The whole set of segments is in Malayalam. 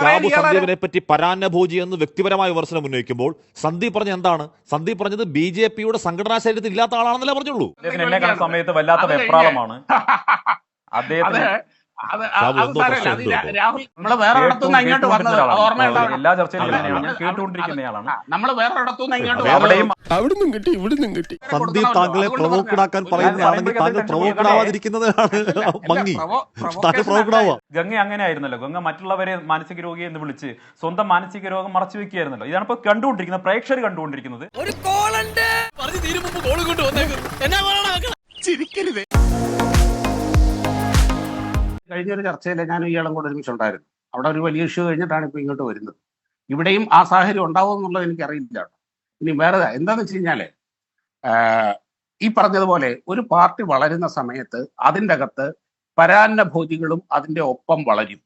ഷാബു? സന്ദീപിനെ പറ്റി പരാന്നഭോജി എന്ന് വ്യക്തിപരമായ വിമർശനം ഉന്നയിക്കുമ്പോൾ സന്ദീപ് പറഞ്ഞ എന്താണ്? സന്ദീപ് പറഞ്ഞത് ബി ജെ പിയുടെ സംഘടനാ ശരീരത്തിൽ ഇല്ലാത്ത ആളാണെന്നല്ലേ പറഞ്ഞുള്ളൂ. എന്നെ സമയത്ത് വല്ലാത്ത വെപ്രാളമാണ്. അത്. അദ്ദേഹത്തിന് എല്ലാ ചർച്ചയിലും കിട്ടി ഇവിടുന്നും കിട്ടി. സന്ദീപ് താങ്കളെ പറയുന്നതാണെങ്കിൽ താങ്കൾ ഭംഗി. താങ്കൾ ഗംഗ അങ്ങനെ ആയിരുന്നല്ലോ ഗംഗ മറ്റുള്ളവരെ മാനസിക രോഗി എന്ന് വിളിച്ച് സ്വന്തം മാനസിക രോഗം മറച്ചു വെക്കുകയായിരുന്നല്ലോ. ഇതാണ് ഇപ്പൊ കണ്ടുകൊണ്ടിരിക്കുന്നത്. പ്രേക്ഷകർ കണ്ടുകൊണ്ടിരിക്കുന്നത്. ഒരു കോളുണ്ട്. പറഞ്ഞു തീരുമ്പോ കോൾ കൊണ്ടുവന്നേക്കും എന്നാ ചിരിക്കരുത്. കഴിഞ്ഞ ഒരു ചർച്ചയിൽ ഞാൻ ഇയാളും കൂടെ ഒരുമിച്ചുണ്ടായിരുന്നു. അവിടെ ഒരു വലിയ ഇഷ്യൂ കഴിഞ്ഞിട്ടാണ് ഇപ്പൊ ഇങ്ങോട്ട് വരുന്നത്. ഇവിടെയും ആ സാഹചര്യം ഉണ്ടാവും എന്നുള്ളത് എനിക്ക് അറിയില്ല കേട്ടോ. ഇനി വേറെ എന്താന്ന് വെച്ച് കഴിഞ്ഞാൽ ഈ പറഞ്ഞതുപോലെ ഒരു പാർട്ടി വളരുന്ന സമയത്ത് അതിന്റെ അകത്ത് പരാന്നഭോജികളും അതിന്റെ ഒപ്പം വളരും.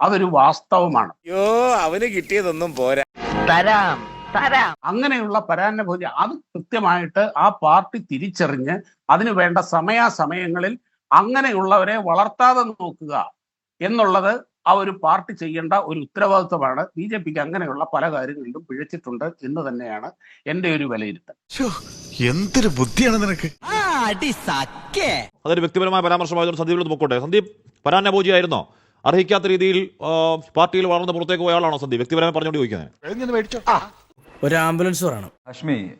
അതൊരു വാസ്തവമാണ്. യോ അവന് കിട്ടിയതൊന്നും പോരാ. തരാം തരാം. അങ്ങനെയുള്ള പരാന്നഭോജി അത് കൃത്യമായിട്ട് ആ പാർട്ടി തിരിച്ചറിഞ്ഞ് അതിന് വേണ്ട സമയാസമയങ്ങളിൽ അങ്ങനെയുള്ളവരെ വളർത്താതെ നോക്കുക എന്നുള്ളത് ആ ഒരു പാർട്ടി ചെയ്യേണ്ട ഒരു ഉത്തരവാദിത്വമാണ്. ബി ജെ പിക്ക് അങ്ങനെയുള്ള പല കാര്യങ്ങളിലും പിഴച്ചിട്ടുണ്ട് എന്ന് തന്നെയാണ് എന്റെ ഒരു വിലയിരുത്തൽ. എന്തൊരു ബുദ്ധിയാണ് നിനക്ക്? അതൊരു വ്യക്തിപരമായ പരാമർശമായതുകൊണ്ട് സന്ദീപിനോട് പൊക്കോട്ടെ. സന്ദീപ് പരാന്നഭോജി ആയിരുന്നോ അർഹിക്കാത്ത രീതിയിൽ പാർട്ടിയിൽ വളർന്ന് പുറത്തേക്ക് പോയ ആളാണോ സന്ദീപ്? വ്യക്തിപരമായി പറഞ്ഞുകൊണ്ട് ചോദിക്കുന്നത് മേടിച്ചോ. ഒരു ആംബുലൻസ് പറയണം. അശ്മി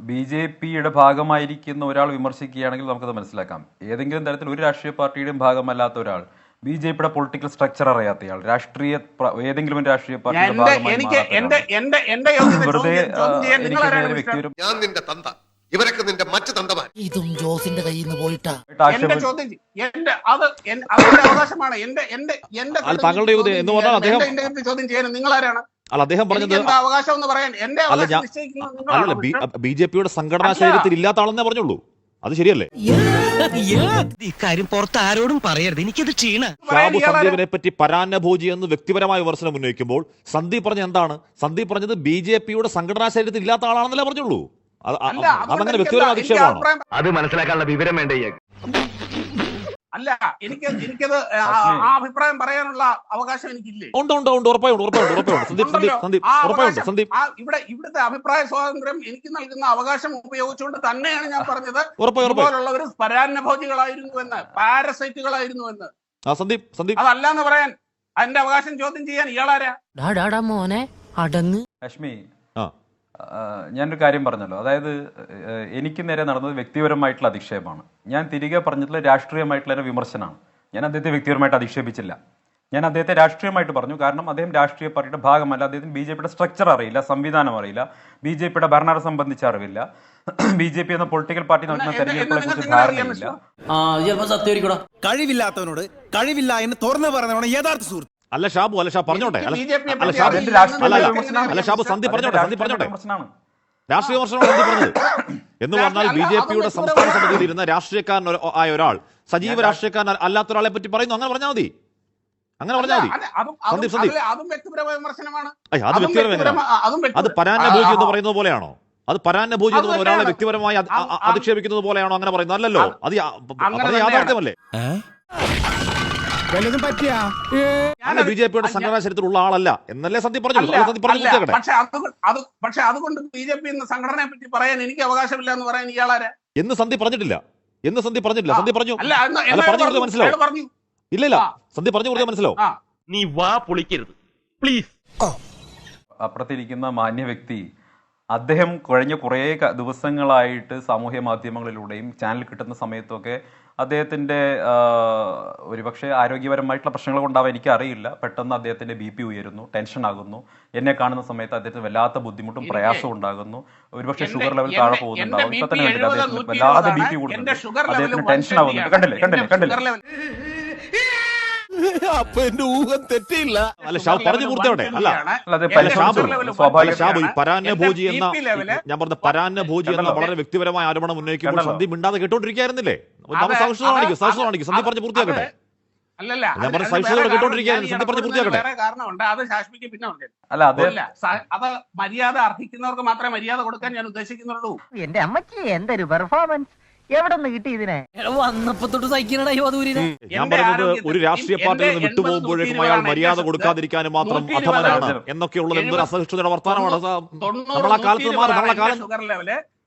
ബി ജെ പിയുടെ ഭാഗമായിരിക്കുന്ന ഒരാൾ വിമർശിക്കുകയാണെങ്കിൽ നമുക്കത് മനസ്സിലാക്കാം. ഏതെങ്കിലും തരത്തിൽ ഒരു രാഷ്ട്രീയ പാർട്ടിയുടെയും ഭാഗമല്ലാത്ത ഒരാൾ ബി ജെ പിയുടെ പൊളിറ്റിക്കൽ സ്ട്രക്ചർ അറിയാത്തയാൾ രാഷ്ട്രീയ ഏതെങ്കിലും ഒരു രാഷ്ട്രീയ പാർട്ടിയുടെ ഭാഗമായി എനിക്ക് വെറുതെ? വ്യക്തിപരം ഞാൻ നിന്റെ തന്ത. ഇവരൊക്കെ നിന്റെ മറ്റു തന്തമാർ ഇതും ജോസിന്റെ കയ്യിൽ നിന്ന് പോയിട്ടാ എന്റെ ആക്ഷേപം ചോദ്യം. എന്റെ അത് എൻ- അതെന്റെ അവകാശമാണ്. എന്റെ എന്റെ എന്റെ അല്ല, താങ്കളുടെ ചോദ്യം എന്ന് പറഞ്ഞാൽ ചെയ്യാൻ, അദ്ദേഹം- എന്റെ integrity ചോദ്യം ചെയ്യാൻ നിങ്ങളാരാണ്? അല്ല അദ്ദേഹം പറഞ്ഞത് അല്ല? ബി ജെ പിയുടെ സംഘടനാ ശരീരത്തിൽ ഇല്ലാത്ത ആളെന്നേ പറഞ്ഞുള്ളൂ. അത് ശരിയല്ലേ? ഇക്കാര്യം പുറത്ത് ആരോടും പറയരുത്. എനിക്കത് ക്ഷീണ ഷാബു? സന്ദീപിനെ പറ്റി പരാന്നഭോജി എന്ന് വ്യക്തിപരമായ വിമർശനം ഉന്നയിക്കുമ്പോൾ സന്ദീപ് പറഞ്ഞ എന്താണ്? സന്ദീപ് പറഞ്ഞത് ബി ജെ പിയുടെ സംഘടനാ ശരീരത്തിൽ ഇല്ലാത്ത ആളാണെന്നല്ലേ പറഞ്ഞുള്ളൂ. അതങ്ങനെ വ്യക്തിപരമായ അധിക്ഷേപമാണോ? അത് മനസ്സിലാക്കാനുള്ള വിവരം വേണ്ട അല്ല എനിക്ക് എനിക്കത് ആ- ആ അഭിപ്രായം പറയാനുള്ള അവകാശം എനിക്കില്ലേ? ഉണ്ട് ഉണ്ട് ഉണ്ട് ഉറപ്പായുണ്ട് ഉറപ്പായുണ്ട് ഉറപ്പായുണ്ട് സന്ദീപ് സന്ദീപ് സന്ദീപ് ഉറപ്പായുണ്ട് സന്ദീപ്. ഇവിടെ ഇവിടുത്തെ അഭിപ്രായ സ്വാതന്ത്ര്യം എനിക്ക് നൽകുന്ന അവകാശം ഉപയോഗിച്ചുകൊണ്ട് തന്നെയാണ് ഞാൻ പറഞ്ഞത്. ഇതുപോലുള്ളവർ പരാന്നഭോജികളായിരുന്നു എന്ന് പാരസൈറ്റുകളായിരുന്നു എന്ന്. ആ സന്ദീപ് സന്ദീപ്. അതല്ലാന്ന് പറയാൻ അതിന്റെ അവകാശം ചോദ്യം ചെയ്യാൻ ഇയാളാരാ? മോനെ അടങ്ങ്. ലക്ഷ്മി ഞാനൊരു കാര്യം പറഞ്ഞല്ലോ. അതായത് എനിക്ക് നേരെ നടന്നത് വ്യക്തിപരമായിട്ടുള്ള അധിക്ഷേപമാണ്. ഞാൻ തിരികെ പറഞ്ഞിട്ടുള്ള രാഷ്ട്രീയമായിട്ടുള്ള ഒരു വിമർശനമാണ് ഞാൻ അദ്ദേഹത്തെ വ്യക്തിപരമായിട്ട് അധിക്ഷേപിച്ചില്ല. ഞാൻ അദ്ദേഹത്തെ രാഷ്ട്രീയമായിട്ട് പറഞ്ഞു. കാരണം അദ്ദേഹം രാഷ്ട്രീയ പാർട്ടിയുടെ ഭാഗമല്ല. അദ്ദേഹത്തിന് ബി ജെ പിയുടെ സ്ട്രക്ചർ അറിയില്ല സംവിധാനം അറിയില്ല ബി ജെ പിയുടെ ഭരണത്തെ സംബന്ധിച്ച് അറിവില്ല ബി ജെ പി എന്ന പൊളിറ്റിക്കൽ പാർട്ടി നടക്കുന്ന തെരഞ്ഞെടുപ്പുകളെ കുറിച്ച് ധാരണയില്ല. കഴിവില്ലാത്തവനോട് കഴിവില്ല എന്ന് തുറന്നു പറഞ്ഞവനാണ് യഥാർത്ഥ സുഹൃത്ത്. അല്ല ഷാബു അല്ല ഷാബു പറഞ്ഞോട്ടെ? അല്ല ഷാബ് അല്ല ഷാബ് സന്ദീപ് പറഞ്ഞോട്ടെ, സന്ധി സന്ദീപ് പറഞ്ഞോട്ടെ. രാഷ്ട്രീയ വിമർശനമാണ് സന്ദീപ് പറഞ്ഞത്. എന്ന് പറഞ്ഞാൽ ബി ജെ പിയുടെ സംസ്ഥാന സമിതിയിൽ ഇരുന്ന രാഷ്ട്രീയക്കാരൻ ആയ ഒരാൾ സജീവ രാഷ്ട്രീയക്കാരൻ അല്ലാത്ത ഒരാളെ പറ്റി പറയുന്നു. അങ്ങനെ പറഞ്ഞാൽ മതി. അങ്ങനെ പറഞ്ഞാൽ മതി. അതും- അതും- സന്ദീപ്, സന്ദീപ്. അതും വ്യക്തിപരമായ അത് അതും വ്യക്തിപരം വ്യക്തിപരമായ- അതും അത് പരാന്നഭോജി എന്ന് പറയുന്നത് പോലെയാണോ? അത് പരാന്നഭൂജി എന്ന് ഒരാളെ വ്യക്തിപരമായി അധ- അധിക്ഷേപിക്കുന്നത് പോലെയാണോ? അങ്ങനെ പറയുന്നത് അല്ലല്ലോ. അത്. യാഥാർത്ഥ്യമല്ലേ? വല്ലതും പറ്റിയാ? അല്ല ബി ജെ പിയുടെ സംഘടനാ ചരിത്രത്തിലുള്ള ആളല്ല. എന്നല്ലേ സന്ദീപ് പറഞ്ഞു സന്ദീപ് പറഞ്ഞു പക്ഷെ അത് പക്ഷെ അതുകൊണ്ട് ബി ജെ പി എന്ന സംഘടനയെ പറ്റി പറയാൻ എനിക്ക് അവകാശമില്ല എന്ന് പറയാൻ ഇയാളാരാ? എന്ന് സന്ദീപ് പറഞ്ഞിട്ടില്ല. എന്ന് സന്ദീപ് പറഞ്ഞിട്ടില്ല. സന്ദീപ് പറഞ്ഞു. അല്ല പറഞ്ഞു പറഞ്ഞു, മനസ്സിലാവും. പറഞ്ഞു. ഇല്ല ഇല്ല. സന്ദീപ് പറഞ്ഞു കൊടുത്താൽ മനസ്സിലാവും. നീ വാ പൊളിക്കരുത്. പ്ലീസ്. അപ്പുറത്തിരിക്കുന്ന മാന്യ വ്യക്തി അദ്ദേഹം കഴിഞ്ഞ കുറേ ദിവസങ്ങളായിട്ട് സാമൂഹ്യ മാധ്യമങ്ങളിലൂടെയും ചാനൽ കിട്ടുന്ന സമയത്തൊക്കെ അദ്ദേഹത്തിന്റെ ഒരുപക്ഷെ ആരോഗ്യപരമായിട്ടുള്ള പ്രശ്നങ്ങൾ കൊണ്ടാവാൻ എനിക്ക് അറിയില്ല പെട്ടെന്ന് അദ്ദേഹത്തിന്റെ ബി പി ഉയരുന്നു ടെൻഷൻ ആകുന്നു. എന്നെ കാണുന്ന സമയത്ത് അദ്ദേഹത്തിന് വല്ലാത്ത ബുദ്ധിമുട്ടും പ്രയാസവും ഉണ്ടാകുന്നു. ഒരുപക്ഷെ ഷുഗർ ലെവൽ താഴെ പോകുന്നുണ്ടാവും. ഇപ്പൊ തന്നെ കണ്ടില്ല? 70, അദ്ദേഹത്തിന് 120 വല്ലാതെ ബി പി. കൂടുന്നുണ്ട് അദ്ദേഹത്തിന് ടെൻഷൻ ആവുന്നുണ്ട് കണ്ടില്ലേ? കണ്ടില്ലേ? കണ്ടില്ലേ? അപ്പൊ എന്റെ ഊഹം തെറ്റില്ല അല്ല ഷാബു പറഞ്ഞു അല്ല. ഷാബു എന്ന ഞാൻ പറഞ്ഞ പരാന്നഭോജി എന്ന വളരെ വ്യക്തിപരമായ ആരോപണം ഉന്നയിക്കുമ്പോൾ. സന്ദീപ് മിണ്ടാതെ കേട്ടോണ്ടിരിക്കായിരുന്നില്ലേ? കാണിക്കും കാണിക്കും. സന്ദീപ് പറഞ്ഞു പൂർത്തിയാക്കട്ടെ. അല്ലല്ല അല്ല അത് മര്യാദ അർഹിക്കുന്നവർക്ക് മാത്രമേ മര്യാദ കൊടുക്കാൻ ഞാൻ ഉദ്ദേശിക്കുന്നുള്ളൂ. എന്റെ അമ്മച്ചി എന്തൊരു പെർഫോമൻസ് എവിടെ നിന്ന് കിട്ടി ഇതിനെ? വന്നപ്പോ തൊട്ട് സഹിക്കണടാ ഈ വധൂരിനെ. ഞാൻ പറയുന്നത് ഒരു രാഷ്ട്രീയ പാർട്ടിയിൽ നിന്ന് വിട്ടുപോകുമ്പോഴേക്കും അയാൾ മര്യാദ കൊടുക്കാതിരിക്കാനും മാത്രം അധമനാണ്. എന്നൊക്കെയുള്ളത് എന്തൊരു അസഹിഷ്ണുതയുടെ വർത്തമാനമാണ് നമ്മൾ ആ കാലത്ത് മാറി നമ്മൾ കാലം.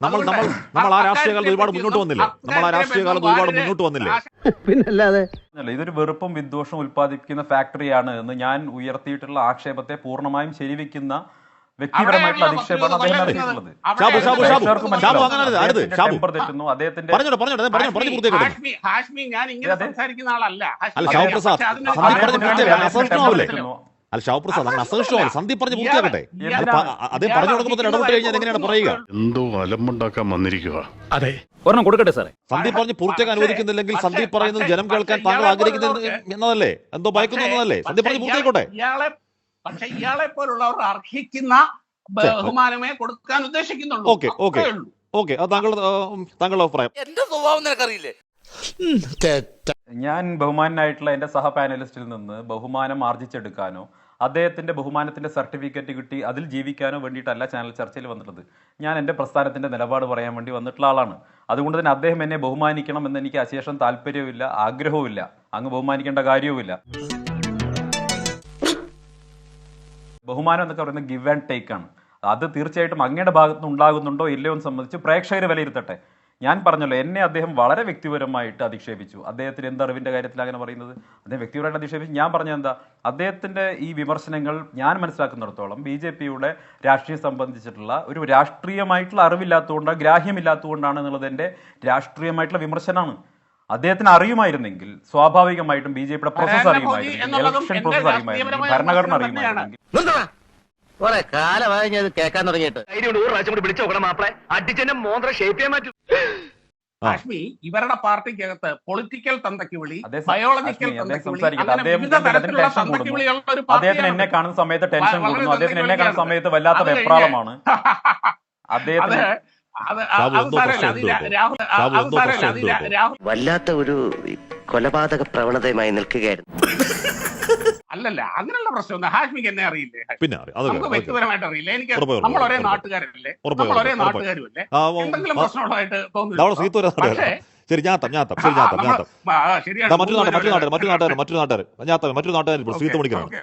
നമ്മൾ നമ്മൾ നമ്മൾ ആ രാഷ്ട്രീയ കാലത്ത് ഒരുപാട് മുന്നോട്ട് വന്നില്ലേ. നമ്മൾ ആ രാഷ്ട്രീയ കാലത്ത് ഒരുപാട് മുന്നോട്ട് വന്നില്ലേ. പിന്നല്ലാതെ ഇതൊരു വെറുപ്പും വിദ്വേഷവും ഉൽപ്പാദിപ്പിക്കുന്ന ഫാക്ടറിയാണ് എന്ന് ഞാൻ ഉയർത്തിയിട്ടുള്ള ആക്ഷേപത്തെ പൂർണമായും ശരിവെക്കുന്ന വ്യക്തിപരമായിട്ടുള്ള അധിക്ഷേപമാണ് അദ്ദേഹം. അങ്ങനെ പൂർത്തിയാക്കട്ടെ. അല്ല, പൂർത്തിയാക്കട്ടെ, അങ്ങനെ സന്ദീപ് പറഞ്ഞ് പൂർത്തിയാക്കട്ടെ. അദ്ദേഹം പറഞ്ഞു ഇടപെട്ട് കഴിഞ്ഞാൽ എങ്ങനെയാണ് പറയുക? എന്തോ അലമ്പുണ്ടാക്കാൻ വന്നിരിക്കുക അതെ. ഒരെണ്ണം കൊടുക്കട്ടെ സാറേ. സന്ദീപ് പറഞ്ഞ് പൂർത്തിയാക്കാൻ അനുവദിക്കുന്നില്ലെങ്കിൽ സന്ദീപ് പറയുന്നത് ജനം കേൾക്കാൻ താങ്കൾ ആഗ്രഹിക്കുന്നത് എന്നതല്ലേ? എന്തോ ഭയക്കുന്നു എന്നതല്ലേ സന്ദീപ് പറഞ്ഞ് പൂർത്തിയായിക്കോട്ടെ ഇയാളെ പക്ഷെ ഇയാളെ പോലുള്ളവർ അർഹിക്കുന്ന ബഹുമാനമേ കൊടുക്കാൻ ഉദ്ദേശിക്കുന്നുള്ളൂ. Okay, okay. ഓക്കെ അത് താങ്കളുടെ അഭിപ്രായം. എന്റെ സ്വഭാവം നിനക്കറിയില്ലേ? ഞാൻ ബഹുമാനായിട്ടുള്ള എന്റെ സഹ പാനലിസ്റ്റിൽ നിന്ന് ബഹുമാനം ആർജിച്ചെടുക്കാനോ അദ്ദേഹത്തിന്റെ ബഹുമാനത്തിന്റെ സർട്ടിഫിക്കറ്റ് കിട്ടി അതിൽ ജീവിക്കാനോ വേണ്ടിയിട്ടല്ല ചാനൽ ചർച്ചയിൽ വന്നിട്ടുള്ളത്. ഞാൻ എന്റെ പ്രസ്ഥാനത്തിന്റെ നിലപാട് പറയാൻ വേണ്ടി വന്നിട്ടുള്ള ആളാണ്. അതുകൊണ്ട് തന്നെ അദ്ദേഹം എന്നെ ബഹുമാനിക്കണം എന്ന് എനിക്ക് അശേഷം താല്പര്യവുമില്ല ആഗ്രഹവുമില്ല. അങ്ങ് ബഹുമാനിക്കേണ്ട കാര്യവുമില്ല. ബഹുമാനം എന്നൊക്കെ പറയുന്നത് ഗിവ് ആൻഡ് ടേക്ക് ആണ്. അത് തീർച്ചയായിട്ടും അങ്ങയുടെ ഭാഗത്ത് നിന്ന് ഉണ്ടാകുന്നുണ്ടോ ഇല്ലയോ എന്ന് സംബന്ധിച്ച് പ്രേക്ഷകർ വിലയിരുത്തട്ടെ. ഞാൻ പറഞ്ഞല്ലോ എന്നെ അദ്ദേഹം വളരെ വ്യക്തിപരമായിട്ട് അധിക്ഷേപിച്ചു. അദ്ദേഹത്തിന് എന്ത് അറിവിന്റെ കാര്യത്തിൽ അങ്ങനെ പറയുന്നത്? അദ്ദേഹം വ്യക്തിപരമായിട്ട് അധിക്ഷേപിച്ചു. ഞാൻ പറഞ്ഞത് എന്താ? അദ്ദേഹത്തിന്റെ ഈ വിമർശനങ്ങൾ ഞാൻ മനസ്സിലാക്കുന്നിടത്തോളം ബി ജെ പിയുടെ രാഷ്ട്രീയം സംബന്ധിച്ചിട്ടുള്ള ഒരു രാഷ്ട്രീയമായിട്ടുള്ള അറിവില്ലാത്തതുകൊണ്ട് ഗ്രാഹ്യമില്ലാത്തതുകൊണ്ടാണ് എന്നുള്ളത് എന്റെ രാഷ്ട്രീയമായിട്ടുള്ള വിമർശനമാണ്. അദ്ദേഹത്തിന് അറിയുമായിരുന്നെങ്കിൽ സ്വാഭാവികമായിട്ടും ബി ജെ പിയുടെ പ്രോസസ് അറിയുമായിരുന്നെങ്കിൽ ഇലക്ഷൻ പ്രോസസ് ഭരണഘടന കൊറേ കാലമായി ഞാൻ കേൾക്കാൻ തുടങ്ങിയിട്ട്. ഇവരുടെ പാർട്ടിക്കകത്ത് പൊളിറ്റിക്കൽ തന്തയ്ക്ക് വിളി ബയോളജിക്കൽ തന്തയ്ക്ക് വിളി അദ്ദേഹത്തിന് എന്നെ കാണുന്ന സമയത്ത് ടെൻഷൻ കൂടുന്നു. അദ്ദേഹത്തിന് എന്നെ കാണുന്ന സമയത്ത് വല്ലാത്ത വെപ്രാളമാണ്. അദ്ദേഹത്തിന് വല്ലാത്ത ഒരു കൊലപാതക പ്രവണതയുമായി നിൽക്കുകയായിരുന്നു. അല്ലല്ല അങ്ങനെയുള്ള പ്രശ്നം ഹാഷ്മിക്ക് എന്നെ അറിയില്ലേ? പിന്നെ അറിയാം. അത് നമുക്ക്. വ്യക്തിപരമായിട്ട് അറിയില്ല? എനിക്ക് നമ്മൾ ഒരേ നാട്ടുകാരല്ലേ? നമ്മൾ ഒരേ. നാട്ടുകാരുമല്ലേ എന്തെങ്കിലും പ്രശ്നമുള്ളതായിട്ട് തോന്നുന്നു പക്ഷേ ശരി ഞാത്താം ഞാത്താം ശരി ഞാത്താം ഞാത്താം മറ്റൊരു നാട്ടുകാർ മറ്റു നാട്ടുകാർ മറ്റു നാട്ടുകാർ മറ്റു നാട്ടുകാർ ഞാത്താം മറ്റൊരു നാട്ടുകാർ ഇപ്പോൾ വിളിക്കണം. ഓക്കേ.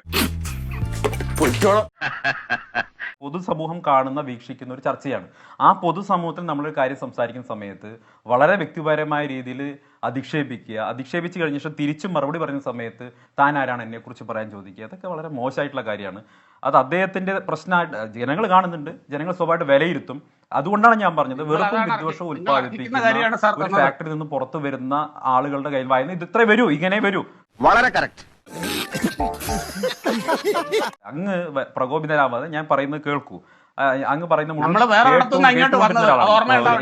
പൊതുസമൂഹം കാണുന്ന വീക്ഷിക്കുന്ന ഒരു ചർച്ചയാണ്. ആ പൊതുസമൂഹത്തിൽ നമ്മളൊരു കാര്യം സംസാരിക്കുന്ന സമയത്ത് വളരെ വ്യക്തിപരമായ രീതിയിൽ അധിക്ഷേപിക്കുക അധിക്ഷേപിച്ച് കഴിഞ്ഞ ശേഷം തിരിച്ചും മറുപടി പറയുന്ന സമയത്ത് താൻ ആരാണ് എന്നെ കുറിച്ച് പറയാൻ ചോദിക്കുക അതൊക്കെ വളരെ മോശമായിട്ടുള്ള കാര്യമാണ്. അത് അദ്ദേഹത്തിന്റെ പ്രശ്നമായിട്ട് ജനങ്ങൾ കാണുന്നുണ്ട് ജനങ്ങൾ സ്വഭാവമായിട്ട് വിലയിരുത്തും. അതുകൊണ്ടാണ് ഞാൻ പറഞ്ഞത് വെറുപ്പും വിദ്വേഷവും കാര്യമാണ് ഉത്പാദിപ്പിക്കുന്ന സാർ ഒരു ഫാക്ടറിയിൽ നിന്ന് പുറത്തു വരുന്ന ആളുകളുടെ കയ്യിൽ വായന ഇത് ഇത്ര വരൂ ഇങ്ങനെ വരൂ. വളരെ കറക്റ്റ് അങ്ങ് പ്രകോപിതരാവാതെ ഞാൻ പറയുന്നത് കേൾക്കൂ. അങ്ങ് പറയുന്ന.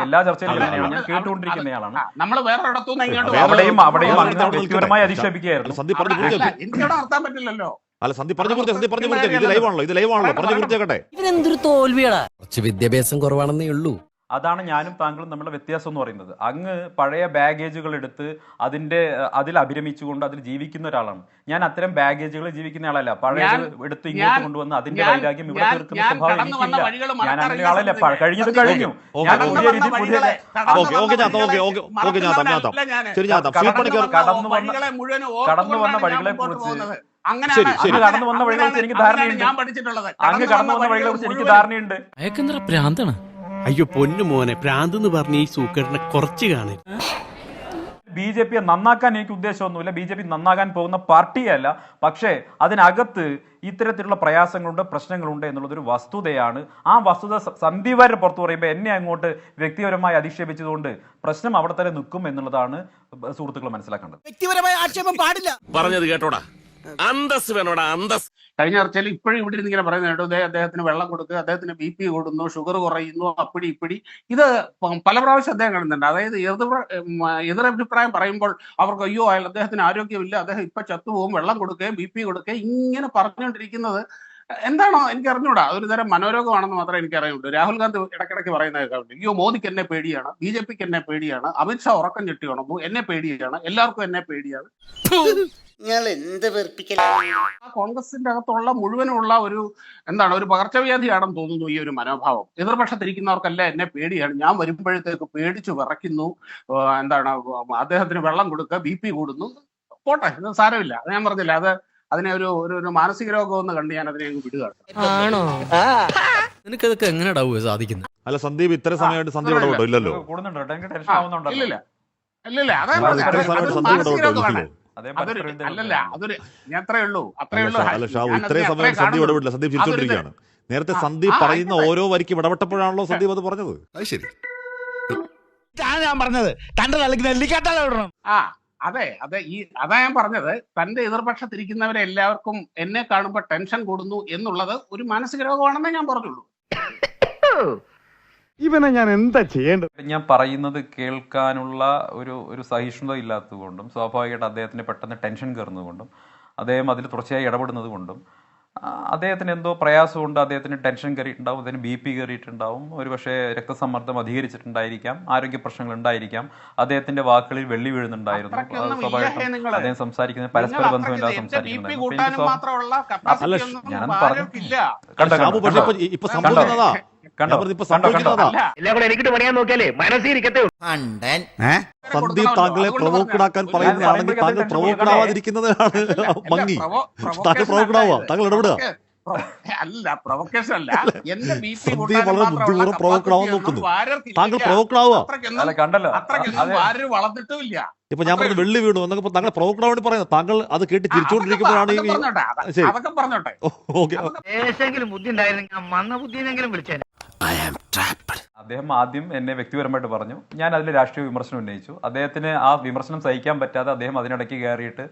എല്ലാ ചർച്ചയിലും ഞാൻ കേട്ടുകൊണ്ടിരിക്കുന്നയാളാണ് നമ്മൾ വേറെ ഇടത്തുനിന്ന് ഇങ്ങോട്ട് വേറെ അവിടെയും അവിടെയും അവിടെ അങ്ങ്. വ്യക്തിപരമായി അധിക്ഷേപിക്കുകയായിരുന്നു അല്ല, പൂർത്തിയാക്കി എനിക്കവിടെ നടത്താൻ പറ്റില്ലല്ലോ. അല്ല സന്ദീപ് പറഞ്ഞു പൂർത്തിയാക്കി സന്ദീപ് പറഞ്ഞു പൂർത്തിയാക്കി ഇത് ലൈവാണല്ലോ ഇത് ലൈവാണല്ലോ. പറഞ്ഞു പൂർത്തിയാക്കട്ടെ ഇവനെന്തൊരു തോൽവിയാടാ. കുറച്ച് വിദ്യാഭ്യാസം കുറവാണെന്നേ ഉള്ളൂ. അതാണ് ഞാനും താങ്കളും തമ്മിലുള്ള വ്യത്യാസം എന്ന് പറയുന്നത്. അങ്ങ് പഴയ ബാഗേജുകൾ എടുത്ത് അതിന്റെ അതിൽ അഭിരമിച്ചുകൊണ്ട് അതിൽ ജീവിക്കുന്ന ഒരാളാണ്. ഞാൻ അത്തരം ബാഗേജുകൾ ജീവിക്കുന്ന ആളല്ല. പഴയ എടുത്ത് ഇങ്ങോട്ട് കൊണ്ടുവന്ന് അതിന്റെ വൈരാഗ്യം ഇവിടെ ഞാൻ- തീർക്കുന്ന ഞാൻ സ്വഭാവം കടന്നു വന്ന എനിക്കില്ല. ഞാൻ അങ്ങനെ ആളല്ല കഴിഞ്ഞത് കഴിഞ്ഞു. ഓക്കേ, ഞാൻ ഓക്കേ. പുതിയ രീതി പുതിയ വഴികളെ കടന്നു വന്ന- കടന്നു വന്ന- വഴികളെ കുറിച്ച് കടന്നു വന്ന വഴികളെ കുറിച്ച് എനിക്ക് ധാരണയുണ്ട് ഞാൻ പഠിച്ചിട്ടുള്ളത്. അങ്ങ് കടന്നു വന്ന വഴികളെ കുറിച്ച് എനിക്ക് ധാരണയുണ്ട്. പ്രാന്താണ്? അയ്യോ പൊന്നു മോനെ പ്രാന്ത്ന്ന് പറഞ്ഞ ഈ സൂക്കേടിനെ കുറച്ച് കാണരുത്. ബി ജെ പിയെ നന്നാക്കാൻ എനിക്ക് ഉദ്ദേശമൊന്നുമില്ല. ബി ജെ പി നന്നാകാൻ പോകുന്ന പാർട്ടിയല്ല. പക്ഷേ അതിനകത്ത് ഇത്തരത്തിലുള്ള പ്രയാസങ്ങളുണ്ട് പ്രശ്നങ്ങളുണ്ട് എന്നുള്ളതൊരു വസ്തുതയാണ്. ആ വസ്തുത സ- സന്ദീപ് പുറത്തു പറയുമ്പോൾ എന്നെ അങ്ങോട്ട് വ്യക്തിപരമായി അധിക്ഷേപിച്ചതുകൊണ്ട് പ്രശ്നം അവിടെ തന്നെ നിൽക്കും എന്നുള്ളതാണ് സുഹൃത്തുക്കൾ മനസ്സിലാക്കേണ്ടത്. വ്യക്തിപരമായ ആക്ഷേപം പാടില്ല. പറഞ്ഞത് കേട്ടോടാ. അന്തസ് വേണോടാ അന്തസ് കഴിഞ്ഞ ചർച്ചയിൽ ഇപ്പോഴും ഇവിടെ ഇരുന്ന് ഇങ്ങനെ പറയുന്നത് കേട്ടോ അദ്ദേഹത്തിന് വെള്ളം കൊടുക്കുക അദ്ദേഹത്തിന് ബി പി കൂടുന്നു ഷുഗർ കുറയുന്നു അപ്പിടി ഇപ്പിടി. ഇത് പല പ്രാവശ്യം അദ്ദേഹം കാണുന്നുണ്ട്. അതായത് എതിർ എതിരഭിപ്രായം പറയുമ്പോൾ അവർക്ക് അയ്യോ അയാൾ അദ്ദേഹത്തിന് ആരോഗ്യമില്ല അദ്ദേഹം ഇപ്പൊ ചത്തുപോകും വെള്ളം കൊടുക്കുകയും ബി പി കൊടുക്കുകയും ഇങ്ങനെ പറഞ്ഞുകൊണ്ടിരിക്കുന്നത് എന്താണോ എനിക്ക് അറിഞ്ഞൂടാ ഒരു തരം മനോരോഗമാണെന്ന് മാത്രമേ എനിക്ക് അറിയുള്ളൂ രാഹുൽ ഗാന്ധി ഇടയ്ക്കിടയ്ക്ക് പറയുന്ന കേൾക്കാറുണ്ട്. അയ്യോ മോദിക്ക് എന്നെ പേടിയാണ് ബി ജെ പിക്ക് എന്നെ പേടിയാണ് അമിത്ഷാ ഉറക്കം ചെട്ടി ഉണർന്നു എന്നെ പേടിയാണ് എല്ലാവർക്കും എന്നെ പേടിയാണ്. കോൺഗ്രസിന്റെ അകത്തുള്ള മുഴുവനുള്ള ഒരു എന്താണ് ഒരു പകർച്ചവ്യാധിയാണെന്ന് തോന്നുന്നു ഈ ഒരു മനോഭാവം. എതിർപക്ഷത്തിരിക്കുന്നവർക്കല്ല എന്നെ പേടിയാണ്. ഞാൻ വരുമ്പോഴത്തേക്ക് പേടിച്ചു വിറയ്ക്കുന്നു. എന്താണ് അദ്ദേഹത്തിന് വെള്ളം കൊടുക്കുക ബി പി കൂടുന്നു. പോട്ടെ ഇത് സാരമില്ല. അത് ഞാൻ പറഞ്ഞില്ല അത് അതിനെ ഒരു ഒരു ഒരു മാനസിക രോഗം എന്ന് കണ്ട് ഞാൻ അതിനെ അങ്ങ് വിടുകയാണ്. ആണോ? നിനക്കതൊക്കെ എങ്ങനെയാ സാധിക്കുന്നത് അല്ല സന്ദീപ് ഇത്ര സമയമായിട്ട് സന്ദീപ് ഇടപെട്ടോ ഇല്ലല്ലോ? കൂടുന്നുണ്ടോ. കേട്ടോ എനിക്ക് ടെൻഷൻ ആ, ആവുന്നുണ്ടല്ലോ. ഇല്ലില്ല. ഇല്ലില്ല. അതാ ഇത്ര സമയമായിട്ട് സന്ദീപ് മാനസിക ഇടപെട്ടോ രോഗമാണ് ഇല്ലല്ലോ. അതൊരു പരസ്പരം അല്ലല്ല അതൊരു ഞാൻ അത്രേ ഉള്ളൂ. അത്രേ അല്ല ഉള്ളൂ ഷാ- അല്ല ഷാവു ഞാൻ ഇത്രയും അതിനെ സമയമായിട്ട് സന്ദീപ് കാണുള്ളൂ. ഇടപെട്ടില്ല സന്ദീപ് അതൊരു ചിരിച്ചോണ്ടിരിക്കുകയാണ്. നേരത്തെ ആ, സന്ദീപ് ആ, പറയുന്ന. ഓരോ വരിക്കും ഇടപെട്ടപ്പോഴാണല്ലോ സന്ദീപ് അത് പറഞ്ഞത്? അത് ശരി. ഞാൻ പറഞ്ഞത്. തന്റെ തലക്ക് നെല്ലിക്കാട്ടാലും ആ അതെ അതെ ഈ അതാ ഞാൻ പറഞ്ഞത്. തന്റെ എതിർപക്ഷത്തിരിക്കുന്നവരെ എല്ലാവർക്കും എന്നെ കാണുമ്പോൾ ടെൻഷൻ കൂടുന്നു എന്നുള്ളത് ഒരു മാനസിക രോഗമാണെന്നേ ഞാൻ പറഞ്ഞുള്ളൂ. ഇവനെ ഞാൻ എന്താ ചെയ്യേണ്ടത്? ഞാൻ പറയുന്നത് കേൾക്കാനുള്ള ഒരു ഒരു സഹിഷ്ണുത ഇല്ലാത്തതുകൊണ്ടും സ്വാഭാവികമായിട്ട് അദ്ദേഹത്തിന് പെട്ടെന്ന് ടെൻഷൻ കയറുന്നതുകൊണ്ടും അദ്ദേഹം അതിൽ തുടർച്ചയായി ഇടപെടുന്നത് കൊണ്ടും അദ്ദേഹത്തിന് എന്തോ പ്രയാസമുണ്ട് അദ്ദേഹത്തിന് ടെൻഷൻ കയറിയിട്ടുണ്ടാവും അദ്ദേഹത്തിന് ബി പി കയറിയിട്ടുണ്ടാവും. ഒരുപക്ഷെ രക്തസമ്മർദ്ദം അധികരിച്ചിട്ടുണ്ടായിരിക്കാം ആരോഗ്യ പ്രശ്നങ്ങൾ ഉണ്ടായിരിക്കാം. അദ്ദേഹത്തിന്റെ വാക്കുകളിൽ വെള്ളി വീഴുന്നുണ്ടായിരുന്നു. സ്വാഭാവികമായിട്ടും അദ്ദേഹം സംസാരിക്കുന്നത് പരസ്പര ബന്ധമില്ലാതെ കപ്പാസിറ്റി ഞാനൊന്ന് ആരോഗ്യമില്ല സന്ദീപ്. താങ്കളെ. പറയുന്നതാണെങ്കിൽ താങ്കൾ താങ്കൾ താങ്കൾ ഇടപെടുക. അല്ല പ്രൊവക്കേഷൻ അല്ല. എന്റെ ബി പി താങ്കൾ വളർന്നിട്ടുമില്ല. ഇപ്പൊ ഞാൻ വെള്ളി വീണു എന്നൊക്കെ താങ്കൾ പ്രൊവോക്കഡ് വേണ്ടി പറയുന്നത്. താങ്കൾ അത് കേട്ട് തിരിച്ചുകൊണ്ടിരിക്കുമ്പോഴാണ് ഈ ശരി. അതൊക്കെ പറഞ്ഞോട്ടെ. ഓക്കെ. ബുദ്ധി ഉണ്ടായിരുന്നെങ്കിൽ മന്ന ബുദ്ധിയെങ്കിലും വിളിച്ചേനെ അദ്ദേഹം ആദ്യം എന്നെ വ്യക്തിപരമായിട്ട് പറഞ്ഞു. ഞാൻ അതിൽ രാഷ്ട്രീയ വിമർശനം ഉന്നയിച്ചു. അദ്ദേഹത്തിന് ആ വിമർശനം സഹിക്കാൻ പറ്റാതെ അദ്ദേഹം അതിനിടയ്ക്ക് കയറിയിട്ട്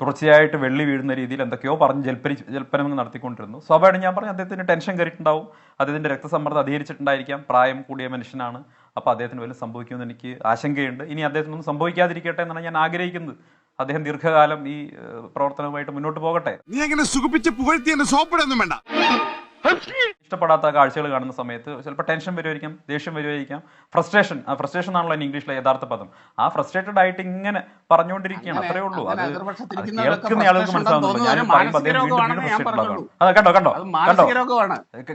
തുടർച്ചയായിട്ട് വെള്ളി വീഴുന്ന രീതിയിൽ എന്തൊക്കെയോ പറഞ്ഞ് ജൽപ്പനി ജൽപ്പനം നടത്തിക്കൊണ്ടിരുന്നു. സ്വാഭാവികം ഞാൻ പറഞ്ഞു അദ്ദേഹത്തിന് ടെൻഷൻ കയറിയിട്ടുണ്ടാവും. അദ്ദേഹത്തിന്റെ രക്തസമ്മർദ്ദം അധികരിച്ചിട്ടുണ്ടായിരിക്കാം. പ്രായം കൂടിയ മനുഷ്യനാണ്. അപ്പോൾ അദ്ദേഹത്തിന് വല്ലതും സംഭവിക്കുമെന്ന് എനിക്ക് ആശങ്കയുണ്ട്. ഇനി അദ്ദേഹത്തിനൊന്നും സംഭവിക്കാതിരിക്കട്ടെ എന്നാണ് ഞാൻ ആഗ്രഹിക്കുന്നത്. അദ്ദേഹം ദീർഘകാലം ഈ പ്രവർത്തനവുമായിട്ട് മുന്നോട്ട് പോകട്ടെ. നീ അങ്ങനെ സുഖിപ്പിച്ച് പുകഴ്ത്തി എന്നെ സോപ്പിടൊന്നും വേണ്ട. ഇഷ്ടപ്പെടാത്ത കാഴ്ചകൾ കാണുന്ന സമയത്ത് ചിലപ്പോൾ ടെൻഷൻ വരുമായിരിക്കാം ദേഷ്യം വരുമായിരിക്കാം ഫ്രസ്ട്രേഷൻ ആ ഫ്രസ്ട്രേഷൻ ആണല്ലോ അതിന് ഇംഗ്ലീഷിലെ യഥാർത്ഥ പദം. ആ ഫ്രസ്ട്രേറ്റഡ് ആയിട്ട് ഇങ്ങനെ പറഞ്ഞുകൊണ്ടിരിക്കുകയാണ്. അത്രേ ഉള്ളൂ. അത് കേൾക്കുന്ന ആളുകൾക്ക് മനസ്സിലാവുന്നില്ല ഞാൻ പറയുമ്പോൾ അദ്ദേഹം വീണ്ടും വീണ്ടും. അത് കണ്ടോ കണ്ടോ കണ്ടോ?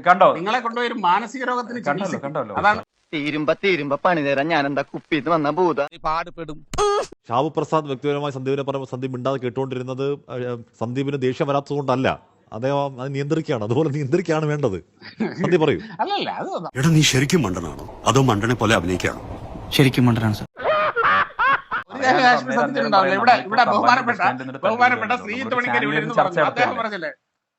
കണ്ടോ? നിങ്ങളെ കൊണ്ടുപോയി മാനസിക രോഗത്തിന് കണ്ടല്ലോ, കണ്ടല്ലോ. അതാണ് തീരുമ്പ തീരുമ്പ പണി തരാൻ ഞാൻ എന്താ കുപ്പിന്ന് വന്ന ഭൂത? പാടുപെടും. ഷാബു പ്രസാദ് വ്യക്തിപരമായി സന്ദീപിനെ പറയുമ്പോൾ സന്ദീപ് മിണ്ടാതെ കേട്ടുകൊണ്ടിരുന്നത് സന്ദീപിന് ദേഷ്യം വരാത്തതുകൊണ്ടല്ല അദ്ദേഹം അത് നിയന്ത്രിക്കുകയാണ്. അതുപോലെ നിയന്ത്രിക്കുകയാണ് വേണ്ടത്. സത്യം പറയൂ. അല്ലല്ല അത് എടാ നീ ശരിക്കും മണ്ടനാണോ? അതോ മണ്ടനെ പോലെ അഭിനയിക്കാണോ ശരിക്കും മണ്ടനാണ് സർ. ഒരു കാര്യം സത്യത്തിലുണ്ടാവില്ല നേരം ഇവിടെ ഇവിടെ ബഹുമാനപ്പെട്ട ബഹുമാനപ്പെട്ട നേരം ശ്രീ നേരം ഇവിടെ ഇരുന്ന് പറഞ്ഞു. അദ്ദേഹം? പറഞ്ഞില്ലേ?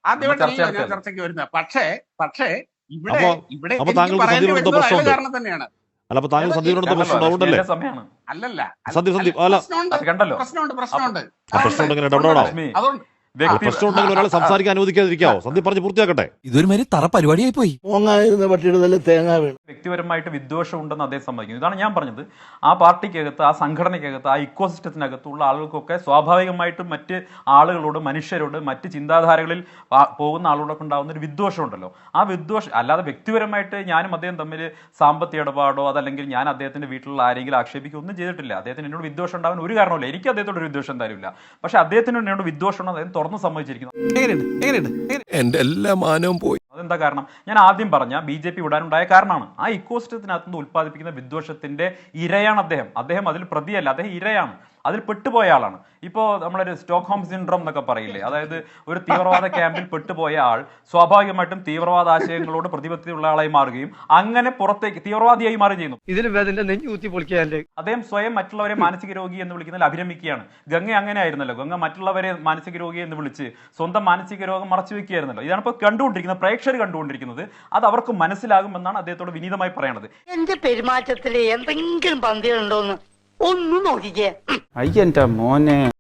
ആദ്യമായിട്ടല്ല ഞാൻ ചർച്ചയ്ക്ക് വരുന്നത്. പക്ഷേ പക്ഷേ ഇവിടെ ഇവിടെ അപ്പൊ താങ്കൾക്ക് സന്ദീപിനോട് പ്രശ്നമുണ്ട്. കാരണം തന്നെയാണ്. അല്ല അപ്പൊ താങ്കൾ സന്ദീപിനോട് കണ്ടല്ലോ, പ്രശ്നം അതുകൊണ്ടല്ലേ സമയമാണ് അല്ലല്ല സന്ദീപ്, സന്ദീപ്, അല്ല. പ്രശ്നമുണ്ട്. അത് കണ്ടല്ലോ. പ്രശ്നമുണ്ട് പ്രശ്നമുണ്ട്. ആ പ്രശ്നം ഉണ്ടെങ്കിൽ അതുകൊണ്ട് ആ വ്യക്തി പ്രശ്നം ഉണ്ടെങ്കിൽ ഒരാളെ സംസാരിക്കാൻ അനുവദിക്കാതിരിക്കാവോ? സന്ദീപ് പറഞ്ഞ് പൂർത്തിയാക്കട്ടെ. ഇതൊരു മാതിരി തറ പരിപാടിയായി പോയി വ്യക്തിപരമായിട്ട് വിദ്വേഷം ഉണ്ടെന്ന് അദ്ദേഹം സമ്മതിക്കുന്നു. ഇതാണ് ഞാൻ പറഞ്ഞത്. ആ പാർട്ടിക്കകത്ത് ആ സംഘടനയ്ക്കകത്ത് ആ ഇക്കോസിസ്റ്റത്തിനകത്തുള്ള ആളുകൾക്കൊക്കെ സ്വാഭാവികമായിട്ടും മറ്റ് ആളുകളോട് മനുഷ്യരോട് മറ്റ് ചിന്താധാരകളിൽ പോകുന്ന ആളുകളൊക്കെ ഉണ്ടാകുന്ന ഒരു വിദ്വേഷം ഉണ്ടല്ലോ ആ വിദ്വേഷം അല്ലാതെ വ്യക്തിപരമായിട്ട് ഞാനും അദ്ദേഹം തമ്മിൽ സാമ്പത്തിക ഇടപാടോ അതല്ലെങ്കിൽ ഞാൻ അദ്ദേഹത്തിന്റെ വീട്ടിലുള്ള ആരെങ്കിലും ആക്ഷേപിക്കുക ഒന്നും ചെയ്തിട്ടില്ല. അദ്ദേഹത്തിന് എന്നോട് വിദ്വേഷം ഉണ്ടാവാൻ ഒരു കാരണമില്ല എനിക്ക് അദ്ദേഹത്തോട് ഒരു വിദ്വേഷം എന്തായാലും ഇല്ല. പക്ഷെ അദ്ദേഹത്തിന് എന്നോട് വിദ്വേഷം ഉണ്ടോ അദ്ദേഹം തുറന്ന് സമ്മതിച്ചിരിക്കുന്നു. എന്റെ എല്ലാ മാനവും പോയി. അതെന്താ കാരണം? ഞാൻ ആദ്യം പറഞ്ഞ ബി ജെ പി വിടാനുണ്ടായ കാരണമാണ്. ആ ഇക്കോസിസ്റ്റത്തിനകത്ത് നിന്ന് ഉത്പാദിപ്പിക്കുന്ന വിദ്വേഷത്തിന്റെ ഇരയാണ് അദ്ദേഹം. അദ്ദേഹം അതിൽ പ്രതിയല്ല. അദ്ദേഹം ഇരയാണ്. അതിൽ പെട്ടുപോയ ആളാണ്. ഇപ്പോൾ നമ്മളൊരു സ്റ്റോക്ക് ഹോം സിൻഡ്രോം എന്നൊക്കെ പറയില്ലേ? അതായത് ഒരു തീവ്രവാദ ക്യാമ്പിൽ പെട്ടുപോയ ആൾ സ്വാഭാവികമായിട്ടും തീവ്രവാദ ആശയങ്ങളോട് പ്രതിബദ്ധതയുള്ള ആളായി മാറുകയും അങ്ങനെ പുറത്തേക്ക് തീവ്രവാദിയായി മാറുകയും ചെയ്യുന്നു. പൊളിക്കാന്റെ അദ്ദേഹം സ്വയം മറ്റുള്ളവരെ മാനസിക രോഗി എന്ന് വിളിക്കുന്നതിൽ അഭിരമിക്കുകയാണ്. ഗംഗ അങ്ങനെ ആയിരുന്നല്ലോ. ഗംഗ മറ്റുള്ളവരെ മാനസിക രോഗി എന്ന് വിളിച്ച് സ്വന്തം മാനസിക രോഗം മറച്ചു വെക്കുകയായിരുന്നല്ലോ. ഇതാണ് ഇപ്പോൾ കണ്ടുകൊണ്ടിരിക്കുന്നത് പ്രേക്ഷകർ കണ്ടുകൊണ്ടിരിക്കുന്നത്. അത് അവർക്ക് മനസ്സിലാകുമെന്നാണ് അദ്ദേഹത്തോട് വിനീതമായി പറയണത്. എന്റെ പെരുമാറ്റത്തിൽ എന്തെങ്കിലും പന്തികളുണ്ടോന്ന് ഒന്നും നോക്കിക്കേ. അയ്യന്റെ മോനെ.